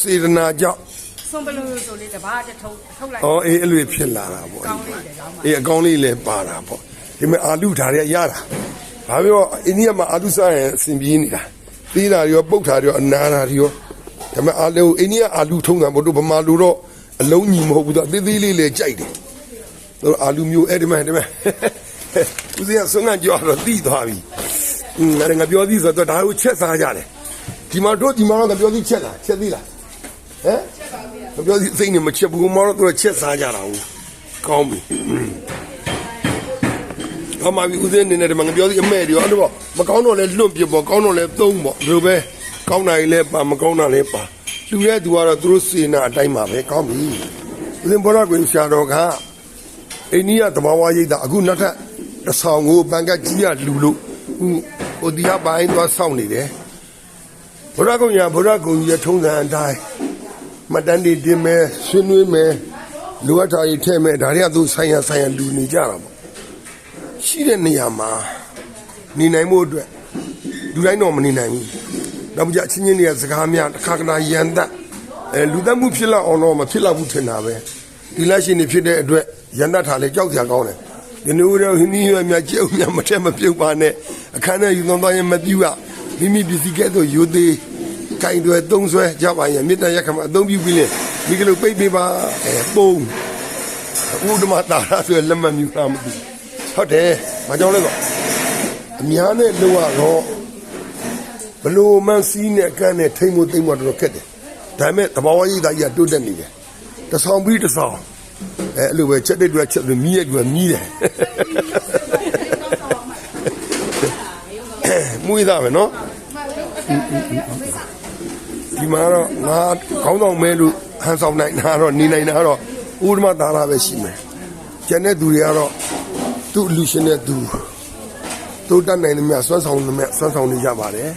စေတနာကြောင့်ဆွန်ဘလူဆိုလေးတဘာတစ်ထုံထုတ်လိုက်ဩအေးအဲ့လိုဖြစ်လာတာပေါ့ကောင်းလေးတယ်ကောင်းပါအေးအကောင်းလေးလည်းပါတာပေါ့ဒီမဲ့အာလူဓာတ်ရရတာဘာပြောအိန္ဒိယမှာအာလူစားရင်အဆင်ပြေနေတာသီးတာတွေရောပုတ်တာတွေရောအနာတာတွေရောဒါမဲ့အာလူအိန္ဒိယအာလူထုံးတာမဟုတ်တို့ဗမာလူတော့အလုံးညီမဟုတ်ဘူးတော့သေးသေးလေးလေးကြိုက်တယ်တို့အာလူမျိုးအဲ့ဒီမဲ့ဒီမဲ့ဦးစင်းကဆုံးကကြောတော့တိသွားပြီอืมငါပြောသည်ဆိုတော့ဒါကိုချက်စားကြတယ်ဒီမှာတို့ဒီမှာတော့ပြောသည်ချက်လားချက်သေးလား ဟမ်မပြောသည်စိတ်နဲ့မချက်ဘူးမတော်တို့ချက်စားကြတာဟုတ်ကောင်းပြီ။အမကြီးဦးစင်းနေနေတယ်မငါပြောစီအမဲ့တွေရောအဲ့လိုပေါ့မကောင်းတော့လဲလွတ်ပြပေါ့ကောင်းတော့လဲသုံးပေါ့ဒီလိုပဲကောင်းတာကြီးလဲပါမကောင်းတာလဲပါလူရဲ့သူကတော့သူတို့စေနာအတိုင်းပါပဲကောင်းပြီ။ဦးစင်းဘောရကွင်ဆရာတော်ကအိန္ဒိယသဘာဝရိပ်တာအခုနောက်ထပ်တစ်ဆောင်ကိုဘန်ကကြီးရလူလို့ဟိုဟိုဒီဟာပိုင်းသွားစောင့်နေတယ်။ဘောရကွင်ရဘောရကွင်ရထုံးစံအတိုင်း မတန်တီတင်မယ်ဆွေးနွေးမယ်လူအပ်တာကြီးထဲ့မယ်ဒါတွေကသူဆိုင်ရဆိုင်ရလူနေကြတာပေါ့ရှိတဲ့နေရာမှာနေနိုင်မှုအတွက်လူတိုင်းတော့မနေနိုင်ဘူး။နောက်ပြီးအချင်းချင်းတွေကစကားများတစ်ခါကနာရန်သက်အဲလူသက်မှုဖြစ်လောက်အောင်တော့မဖြစ်လောက်ဘူးထင်တာပဲ။ဒီလက်ရှိနေဖြစ်တဲ့အတွက်ရန်သက်ထားလေကြောက်ကြကောင်းတယ်။ဒီလိုတော့ဟင်းကြီးရွယ်များကြက်ဦးများမထက်မပြုတ်ပါနဲ့အခန်းထဲယူသွန်းသွားရင်မပြူရမိမိပစ္စည်းကဲ့သို့ယူသေး ကင်တွေသုံးဆွဲကြပါရင်မေတ္တာရက်ခမအသုံးပြုပြီးလေဒီကလေးပိတ်ပေးပါအဲပုံဥဒ္ဓမတာရဆိုရင်လက်မမြူတာမသိဘူးဟုတ်တယ်။ဘာကြောင့်လဲဆိုအများနဲ့လို့ရတော့ဘလို့မှန်စီးနဲ့အကန့်နဲ့ထိမ့်မှုတိမ့်မှုတော့ခက်တယ်။ဒါပေမဲ့တဘာဝကြီးသားကြီးကတိုးတက်နေတယ်။တစ်ဆောင်ပြီးတစ်ဆောင်အဲအဲ့လိုပဲချက်တဲ့တွေချက်လို့မြည်ရတွေမြည်တယ်။မွေးသားပဲနော်။ ဒီမှာတော့ငါခေါင်းဆောင်မဲလို့ဟန်ဆောင်နိုင်တာတော့နေနိုင်တာတော့ဥဒ္ဓမသာရပဲရှိမယ်။ကျန်တဲ့သူတွေကတော့သူ့လူရှင်တဲ့သူသူတတ်နိုင်တယ်မြတ်ဆွမ်းဆောင်တယ်မြတ်ဆွမ်းဆောင်နေကြပါတယ်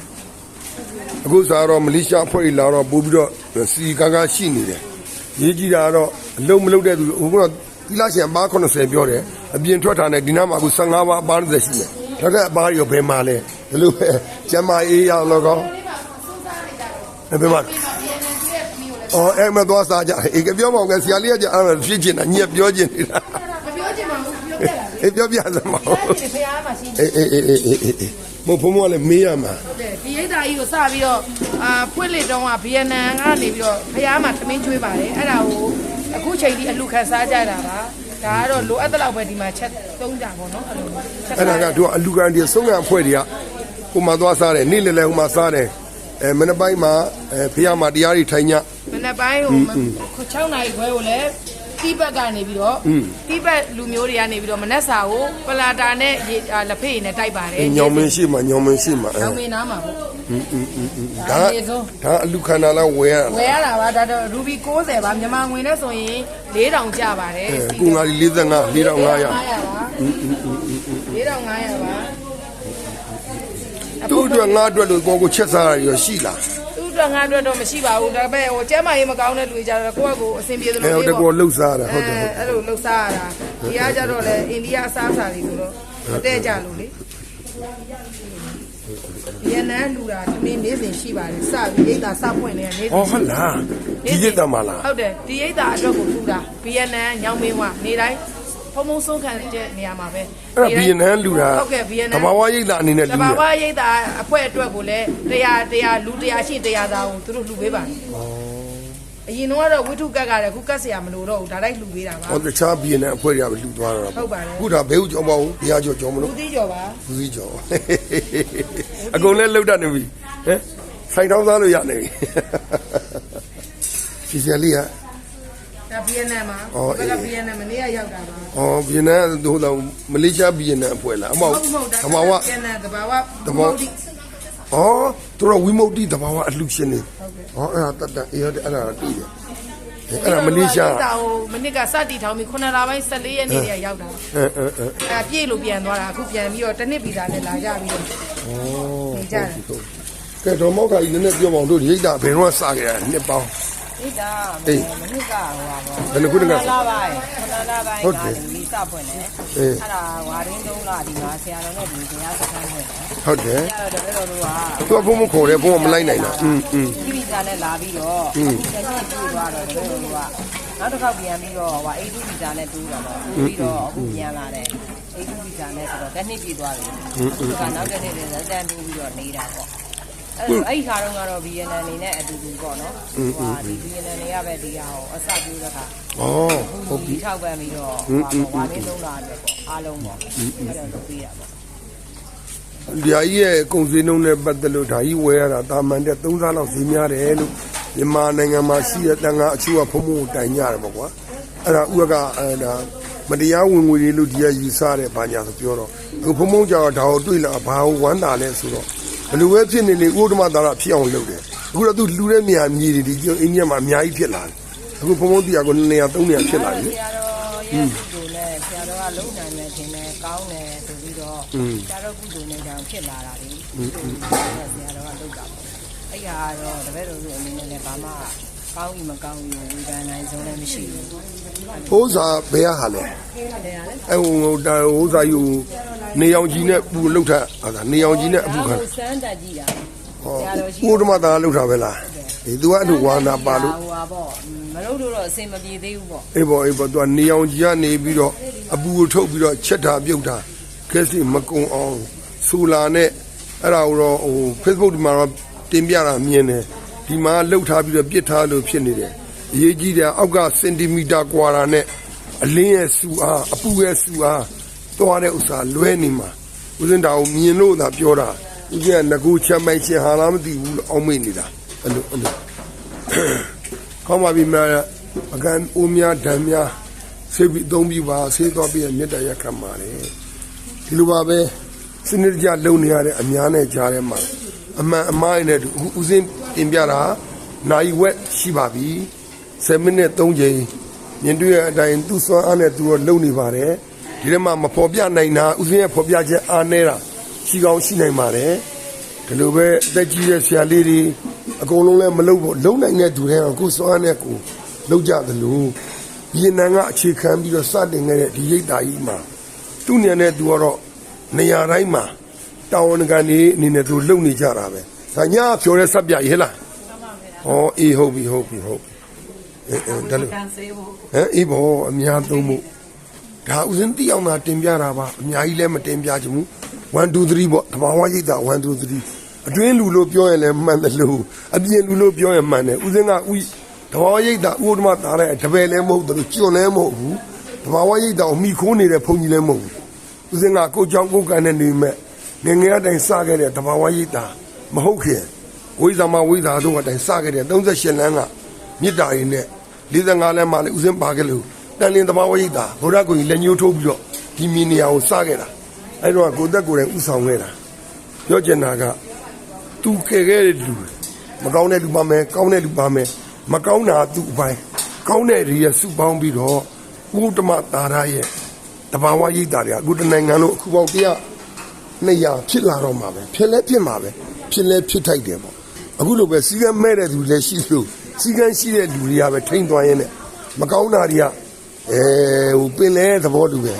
အခုစားတော့မလေးရှားဖွဲ့လာတော့ပို့ပြီးတော့စီကားကားရှိနေတယ်ရေးကြည့်တာကတော့အလုံးမလုံးတဲ့သူဟိုကတော့သီလရှင်အပါ80ပြောတယ်အပြင်ထွက်တာနဲ့ဒီနားမှာအခု15ပါးအပါ30ရှိတယ်နောက်ထပ်အပါရောဘယ်မှာလဲဒီလိုပဲကျမအေးရတော့ကော ဘယ်မှာအော်အဲ့မသွားစားကြအေးပြောမအောင်ကဆရာလေးကကြအဲ့ဖြစ်ချင်တာညက်ပြောချင်နေတာမပြောချင်ပါဘူးပြောပြတာအေးပြောပြစမ်းပါဦးဒီဖရားမှာရှိနေအေးအေးအေးအေးအေးအေးမဟုတ်ဘုံဘကလည်းမေးရမှာဟုတ်တယ်ဒီရိတ်တာကြီးကိုစပြီးတော့အာဖွင့်လေတုံးကဗီယက်နမ်ကနေပြီးတော့ဖရားမှာသမင်းကျွေးပါတယ်အဲ့ဒါကိုအခုချိန်ဒီအလူခံစားကြတာပါဒါကတော့လိုအပ်တဲ့လောက်ပဲဒီမှာချက်သုံးကြပါတော့အဲ့လိုချက်အဲ့ဒါကတို့အလူကန်ဒီဆုံးကန်အဖွဲ့တွေကဟိုမှာသွားစားတယ်နေ့လည်းလည်းဟိုမှာစားတယ် အဲမနေ့ပိုင်းမှာအဲဖះမှာတရားတွေထိုင်ညမနေ့ပိုင်းဟို6နိုင်ခွဲကိုလည်းတိဘက်ကနေပြီးတော့တိဘက်လူမျိုးတွေကနေပြီးတော့မနက်စာကိုပလာတာနဲ့ရေအာလက်ဖေးနဲ့တိုက်ပါတယ်ညောင်မင်းရှိမှညောင်မင်းရှိမှအဲညောင်မင်းနားမှာပေါ့ဒါကဒါအလူခန္ဓာလားဝယ်ရဝယ်ရတာပါဒါတော့ ruby 60ပါမြန်မာငွေနဲ့ဆိုရင်4000ကျပါတယ်အဲကုငါ45 4500 4500ပါ4500ပါ သူ့အတွက်ငါအတွက်လို့ကိုကိုချက်စားရရောရှိလားသူ့အတွက်ငါအတွက်တော့မရှိပါဘူးဒါပေမဲ့ဟိုကျမ်းမာရေးမကောင်းတဲ့လူတွေကြတော့ကိုယ့်အကိုအဆင်ပြေသလိုအဲလေးတကောလှုပ်စားတာဟုတ်တယ်အဲအဲ့လိုလှုပ်ရှားရတာဒီကကြတော့လေအိန္ဒိယအစားအစာတွေဆိုတော့မတည့်ကြလို့လေဗီယက်နမ်လူတာတမင်းနေစဉ်ရှိပါတယ်စပြီးရိတ်တာစပွင့်နေနေဟောဟုတ်လားဒီရစ်တမလားဟုတ်တယ်ဒီရိတ်တာအတွက်ကိုထူတာဗီယက်နမ်ညောင်မင်းဝနေတိုင်း ဖုံဖုံဆုံးခံတဲ့နေရာမှာပဲအဲ့ဒါဗီယက်နမ်လူတာဟုတ်ကဲ့ဗီယက်နမ်တဘာဝရိတ်တာအနေနဲ့လူတာတဘာဝရိတ်တာအဖွဲ့အတွက်ကိုလည်းတရားတရားလူတရားရှိတရားသားကိုသူတို့လူပေးပါအရင်တော့ဝိထုကက်ကလည်းခုကက်ဆရာမလို့တော့ဒါလိုက်လူပေးတာပါဟောတခြားဗီယက်နမ်အဖွဲ့တွေကလူသွားတာဟုတ်ပါတယ်ခုဒါဘဲဦးကျော်ပါဦးဘီယာကျော်ကျော်မလို့ဘူးသီးကျော်ပါဘူးသီးကျော်အကုန်လည်းလှုပ်တတ်နေပြီဟမ်ဆိုင်တောင်းသားလို့ရနေပြီစီစီလေးက ဒါဗီယက်နမ်မှာအော်ဘက်ကဗီယက်နမ်မနေ့ကရောက်တာပါအော်ဗီယက်နမ်ဟိုတော့မလေးရှားဗီယက်နမ်အဖွဲ့လားအမောက်ဟုတ်မဟုတ်ဒါသဘာဝဗီယက်နမ်တဘာဝသဘာဝအော်သူတို့ဝိမု ക്തി သဘာဝအလှရှင်နေဟောအဲ့ဒါတတ်တတ်အေးဟုတ်တယ်အဲ့ဒါတော့တည်တယ်အဲ့ဒါမလေးရှားတာဟိုမနစ်ကစတီထောင်းပြီး9လပိုင်း14ရက်နေ့တည်းရောက်တာအဲအဲအဲအဲပြည့်လို့ပြန်သွားတာအခုပြန်ပြီးတော့တစ်နှစ်ဗီဇာနဲ့လာကြပြီးတော့ဩနေကြတယ်ကဲတော့မောက်ကကြီးနည်းနည်းပြောပါအောင်တို့ရိတ်တာဘယ်တော့စခဲ့ရနှစ်ပေါင်း ဣတာ အေး မနစ်ကဟိုပါပေါ့ ဘယ်နှခုတည်းက ခဏလာပိုင်းခဏလာပိုင်း ဟုတ်တယ် ကဒီစပွင့်တယ် အေး အဲ့ဒါဝါရင်းသုံးလာဒီမှာဆရာတော်နဲ့ဒီတရားစခန်းဖွင့်တယ် ဟုတ်တယ် ဆရာတော်တပည့်တော်တို့က သူကဘုံမခေါ်တယ်ဘုံကမလိုက်နိုင်တာอืมอืม ဒီဗီဇာနဲ့လာပြီးတော့ อืม တနေ့ပြေးသွားတော့တပည့်တော်တို့ကနောက်တစ်ခေါက်ပြန်ပြီးတော့ဟိုအေဒူဗီဇာနဲ့တူးတာပေါ့တူးပြီးတော့အခုပြန်လာတယ်အေဒူဗီဇာနဲ့ဆိုတော့တနေ့ပြေးသွားပြီသူကနောက်တစ်နေ့လည်းတန်တူးပြီးတော့နေတာပေါ့ အဲ့တော့အဲ့ဒီခါတော့ကတော့ VNN အနေနဲ့အတူတူပေါ့နော်ဟိုဟာဒီ VNN တွေကပဲဒီဟာကိုအစပြုတဲ့ခါဩဟုတ်ပြီဒီထောက်ပံ့ပြီးတော့ဟွန်းဟိုပါဝါလေးလုံးလာတယ်ပေါ့အားလုံးပေါ့အဲ့ဒါလုပ်ပေးတာပေါ့ဒီဟာကြီးရဲ့ကုံစင်းနှုံးနဲ့ပတ်သက်လို့ဒါကြီးဝယ်ရတာတာမန်တဲ့3စားလောက်ဈေးများတယ်လို့မြန်မာနိုင်ငံမှာရှိတဲ့တန်ခါအချို့ကဖုံဖုံကိုတိုင်ကြတယ်ပေါ့ကွာအဲ့ဒါဥက္ကအဲဒါမတရားဝင်ငွေတွေလို့ဒီကယူဆတဲ့ဘာညာဆိုပြောတော့အခုဖုံဖုံကြောင့်ဒါကိုတွေ့လာဘာကိုဝမ်းတာလဲဆိုတော့ ဘယ်လိုပဲဖြစ်နေနေဥဒ္ဓမသာရဖြစ်အောင်လုပ်တယ်အခုတော့သူလူတဲ့မြာမြေတွေဒီကျအိန္ဒိယမှာအများကြီးဖြစ်လာတယ်အခုဖုံဖုံတရားကို200 300ဖြစ်လာပြီဆရာတော်ရဲ့ကုသိုလ်နဲ့ဆရာတော်ကလုံနိုင်မယ်ထင်တယ်ကောင်းတယ်ဆိုပြီးတော့ဆရာတော်ကုသိုလ်နဲ့ကြောင့်ဖြစ်လာတာလေဆရာတော်ကလုပ်တာပေါ့အဲ့ဟာတော့တပည့်တော်တို့အနေနဲ့လည်းဘာမှ ကောင်းပြီမကောင်းဘူးဝေဖန်နိုင်ဆုံးလည်းမရှိဘူးဟိုးစားဘယ်ဟာလဲတယ်ဟာလေအဲဟိုဟိုဒါဟိုးစားယူနေအောင်ကြီးနဲ့ပူလှုပ်ထဟာဒါနေအောင်ကြီးနဲ့အပူခံစမ်းတက်ကြည့်တာဆရာတော်ရှိဥဒ္ဓမသာလှုပ်တာပဲလားဒီသူကအဲ့လိုဝါနာပါလို့ဟိုပါပေါ့မလုပ်လို့တော့အဆင်မပြေသေးဘူးပေါ့အေးပေါ့အေးပေါ့သူကနေအောင်ကြီးကနေပြီးတော့အပူကိုထုတ်ပြီးတော့ချက်တာပြုတ်တာကဲစီမကုံအောင်ဆူလာနဲ့အဲ့ဒါကိုတော့ဟို Facebook ဒီမှာတော့တင်ပြတာမြင်တယ် ဒီမှာလှုပ်ထားပြီးတော့ပြစ်ထားလို့ဖြစ်နေတယ်အရေးကြီးတယ်အောက်ကစင်တီမီတာကွာတာနဲ့အလင်းရဲ့စူအားအပူရဲ့စူအားသွားတဲ့ဥစ္စာလွဲနေမှာဦးစင်တာကိုမြင်လို့သာပြောတာဦးစင်ကငကူချမ်းမိုင်းရှင်ဟာလားမသိဘူးလို့အောင်းမိတ်နေတာအဲ့လိုအဲ့လိုကောင်းပါပြီမလားအကန်ဦးများဓာတ်များဆေးပြီးအသုံးပြီးပါဆေးသွားပြီးမြတ်တရခံပါလေဒီလိုပါပဲစနစ်တကျလုံနေရတဲ့အများနဲ့ကြားထဲမှာအမှန်အမှားနဲ့တူအခုဦးစင်း တင်ပြတာနိုင်ဝက်ရှိပါပြီ7မိနစ်3ချိန်မြင်တွေ့ရတဲ့အတိုင်းသူ့စွမ်းအားနဲ့သူတော့လုံနေပါတယ်ဒီထဲမှာမဖော်ပြနိုင်တာဦးစင်းရဲ့ဖော်ပြချက်အားနေတာရှိကောင်းရှိနိုင်ပါတယ်ဒီလိုပဲအသက်ကြီးတဲ့ဆရာလေးတွေအကုန်လုံးလည်းမလုပ်ဖို့လုံနိုင်တဲ့သူတွေကကိုယ်စွမ်းနဲ့ကိုယ်လုပ်ကြသလိုဗီယက်နမ်ကအခြေခံပြီးတော့စတင်ခဲ့တဲ့ဒီရိတ်တာကြီးမှာသူ့နေနဲ့သူကတော့နေရာတိုင်းမှာတာဝန်ခံနေအနေနဲ့သူလုံနေကြတာပဲ။ ဒါညာဖြောတဲ့စက်ပြရဲလား။ဟောအေးဟုတ်ပြီဟုတ်ပြီဟုတ်ပြီ။အဲအဲဒါလို့ကန်ဆေးဖို့ဟမ်အေးဘောအများသုံးမှုဒါဥစဉ်တိအောင်သာတင်ပြတာပါအများကြီးလည်းမတင်ပြချင်ဘူး1 2 3ပေါ့တဘာဝရိတ်တာ1 2 3အတွင်းလူလို့ပြောရင်လည်းမှန်တယ်လို့အပြင်လူလို့ပြောရင်မှန်တယ်ဥစဉ်ကဥတဘာဝရိတ်တာဥဒ္ဓမတားတဲ့တပည့်လည်းမဟုတ်တယ်လို့ကျွန်းလည်းမဟုတ်ဘူးတဘာဝရိတ်တာကိုမိခိုးနေတဲ့ဘုံကြီးလည်းမဟုတ်ဘူးဥစဉ်ကကိုကြောင့်ကိုကန်နေနေမဲ့ငယ်ငယ်အတိုင်းစခဲ့တဲ့တဘာဝရိတ်တာ မဟုတ်ခင်ဝိဇာမဝိဇာတို့အတိုင်းစခဲ့တဲ့38လမ်းကမြစ်တာရင်းနဲ့45လမ်းမှာလည်းဥစဉ်ပါခဲ့လို့တန်လင်းသဘာဝရိတ်တာဗုဒ္ဓကိုကြီးလက်ညှိုးထိုးပြီးတော့ဒီမီနေရာကိုစခဲ့တာအဲ့တော့ကိုသက်ကိုယ်တိုင်ဥဆောင်ခဲ့တာပြောချင်တာကသူခဲ့ခဲ့တဲ့လူမကောင်းတဲ့လူပါမယ်ကောင်းတဲ့လူပါမယ်မကောင်းတာသူ့အပိုင်းကောင်းတဲ့တွေရစုပေါင်းပြီးတော့ဥဒ္ဓမသာရရဲ့တဘာဝရိတ်တာတွေကအခုတနိုင်ငံလုံးအခုပေါင်းတရား200ဖြစ်လာတော့မှာပဲဖြစ်လဲဖြစ်မှာပဲ ဖြစ်လဲဖြစ်ထိုက်တယ်ပေါ့အခုလိုပဲစီကံမဲ့တဲ့သူလည်းရှိလို့စီကံရှိတဲ့လူတွေကပဲထိမ့်သွားရင်းနဲ့မကောင်းတာတွေကအဲဟိုပင်လဲသဘောတူပဲ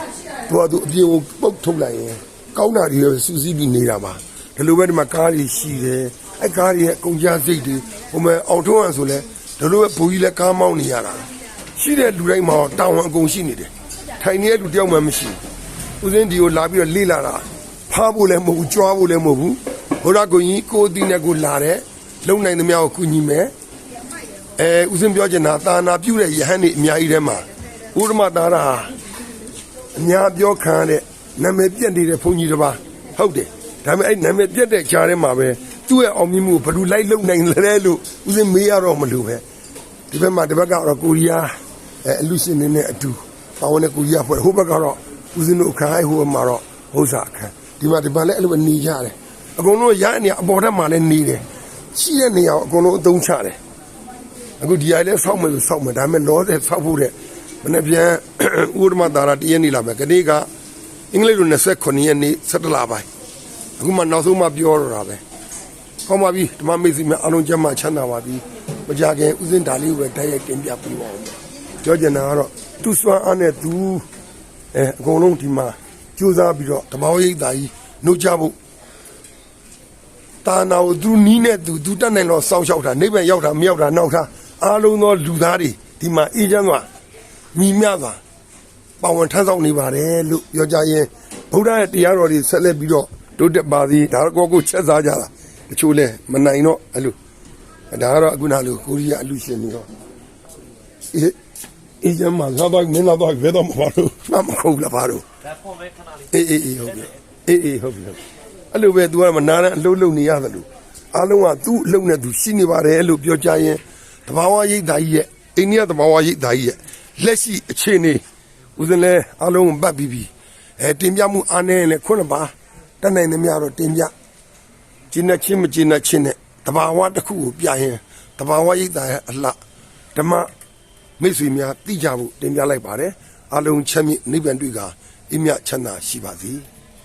သူကသူအပြင်ကိုပုတ်ထုတ်လိုက်ရင်ကောင်းတာတွေပဲစူးစီးပြီးနေတာပါဒီလိုပဲဒီမှာကားတွေရှိတယ်အဲကားတွေရဲ့အကုန်ကြစိတ်တွေဟိုမဲ့အောင်ထုံးအောင်ဆိုလဲဒီလိုပဲဘူကြီးလဲကားမောင်းနေရတာရှိတဲ့လူတိုင်းမှာတောင်းဝန်အကုန်ရှိနေတယ်ထိုင်နေတဲ့လူတယောက်မှမရှိဘူးဦးစင်းဒီကိုလာပြီးတော့လေ့လာတာဖားဖို့လည်းမဟုတ်ဘူးကြွားဖို့လည်းမဟုတ်ဘူး ဘုရားကိုကြီးကိုယ်တည်နဲ့ကိုလာတဲ့လုံနိုင်သမျှကိုကူညီမယ်အဲဦးစင်းပြောချင်တာသာနာပြုတဲ့ယဟန်တွေအများကြီးထဲမှာဥရမတာရာအများပြောခံရတဲ့နာမည်ပြက်နေတဲ့ဘုန်းကြီးတစ်ပါးဟုတ်တယ်ဒါပေမဲ့အဲ့နာမည်ပြက်တဲ့ကြားထဲမှာပဲသူ့ရဲ့အောင်မြင်မှုကိုဘယ်လိုလိုက်လုံနိုင်လဲလို့ဦးစင်းမေးရတော့မလို့ပဲဒီဘက်မှာဒီဘက်ကတော့ကိုရီးယားအဲအလူရှင်နေနဲ့အတူပါဝင်တဲ့ကိုရီးယားဖွဲ့ဟိုဘက်ကတော့ဦးဇင်းတို့အခါဟိုမှာတော့ဟိုစားအခါဒီမှာဒီမှာလည်းအဲ့လိုပဲနေကြတယ် အကုန်လုံးရတဲ့နေရာအပေါ်ထက်မှာလည်းနေတယ်ရှိတဲ့နေရာကိုအကုန်လုံးအသုံးချတယ်အခုဒီအိုင်လည်းစောက်မယ်လို့စောက်မယ်ဒါပေမဲ့လောတဲ့စောက်ဖို့တဲ့မနေ့ပြန်ဥဒ္ဓမတာရာတည့်ရက်နေလာမယ်ကနေ့ကအင်္ဂလိပ်လို29ရက်နေ့17လပိုင်းအခုမှနောက်ဆုံးမှပြောတော့တာပဲကောင်းပါပြီဓမ္မမိတ်ဆွေများအားလုံးကျမ်းမာချမ်းသာပါသည်မကြခင်ဥစဉ်ဒါလေးကိုပဲတိုက်ရိုက်တင်ပြပေးပါဦးပြောချင်တာကတော့သူစွမ်းအားနဲ့သူအဲအကုန်လုံးဒီမှာကြိုးစားပြီးတော့တဘောရိပ်သားကြီးနှုတ်ကြဖို့ တာနာကိုသူနီးနဲ့သူသူတက်နိုင်တော့စောင့်ရှောက်တာနိဗ္ဗာန်ရောက်တာမရောက်တာနောက်တာအားလုံးသောလူသားတွေဒီမှာအေးချမ်းစွာညီမျှစွာပါဝင်ထမ်းဆောင်နေပါတယ်လို့ပြောကြရင်ဗုဒ္ဓရဲ့တရားတော်တွေဆက်လက်ပြီးတော့တိုးတက်ပါသည်ဒါတော့ကိုယ်ကိုချက်စားကြတာတချို့လဲမနိုင်တော့အဲ့လိုဒါကတော့အခုနလိုကိုရီးယားအလူရှင်တွေတော့အေးအေးချမ်းမှာငါတော့မင်းတော့ဘယ်တော့မပါလို့မှမဟုတ်လားပါတော့ဒါဖုန်းပဲခဏလေးအေးအေးအေးဟုတ်ပြီအေးအေးဟုတ်ပြီဟုတ်ပြီ အဲ့လိုပဲ तू ကမနာနဲ့အလှုပ်လှုပ်နေရတယ်လို့အားလုံးကသူ့အလှုပ်နဲ့သူရှိနေပါတယ်လို့ပြောကြရင်တဘာဝရိတ်သားကြီးရဲ့အိန္ဒိယတဘာဝရိတ်သားကြီးရဲ့လက်ရှိအခြေအနေဦးဇင်းလဲအားလုံးပတ်ပြီးပြီအဲတင်ပြမှုအားနည်းနဲ့ခုနှစ်ပါတတ်နိုင်သမျှတော့တင်ပြကျင့်နှချင်းမကျင့်နှချင်းနဲ့တဘာဝတစ်ခုကိုပြရင်တဘာဝရိတ်သားရဲ့အလှဓမ္မမိတ်ဆွေများသိကြဖို့တင်ပြလိုက်ပါတယ်အားလုံးချမ်းမြေ့နိဗ္ဗာန်တွေ့ကအမြတ်ချမ်းသာရှိပါစေ။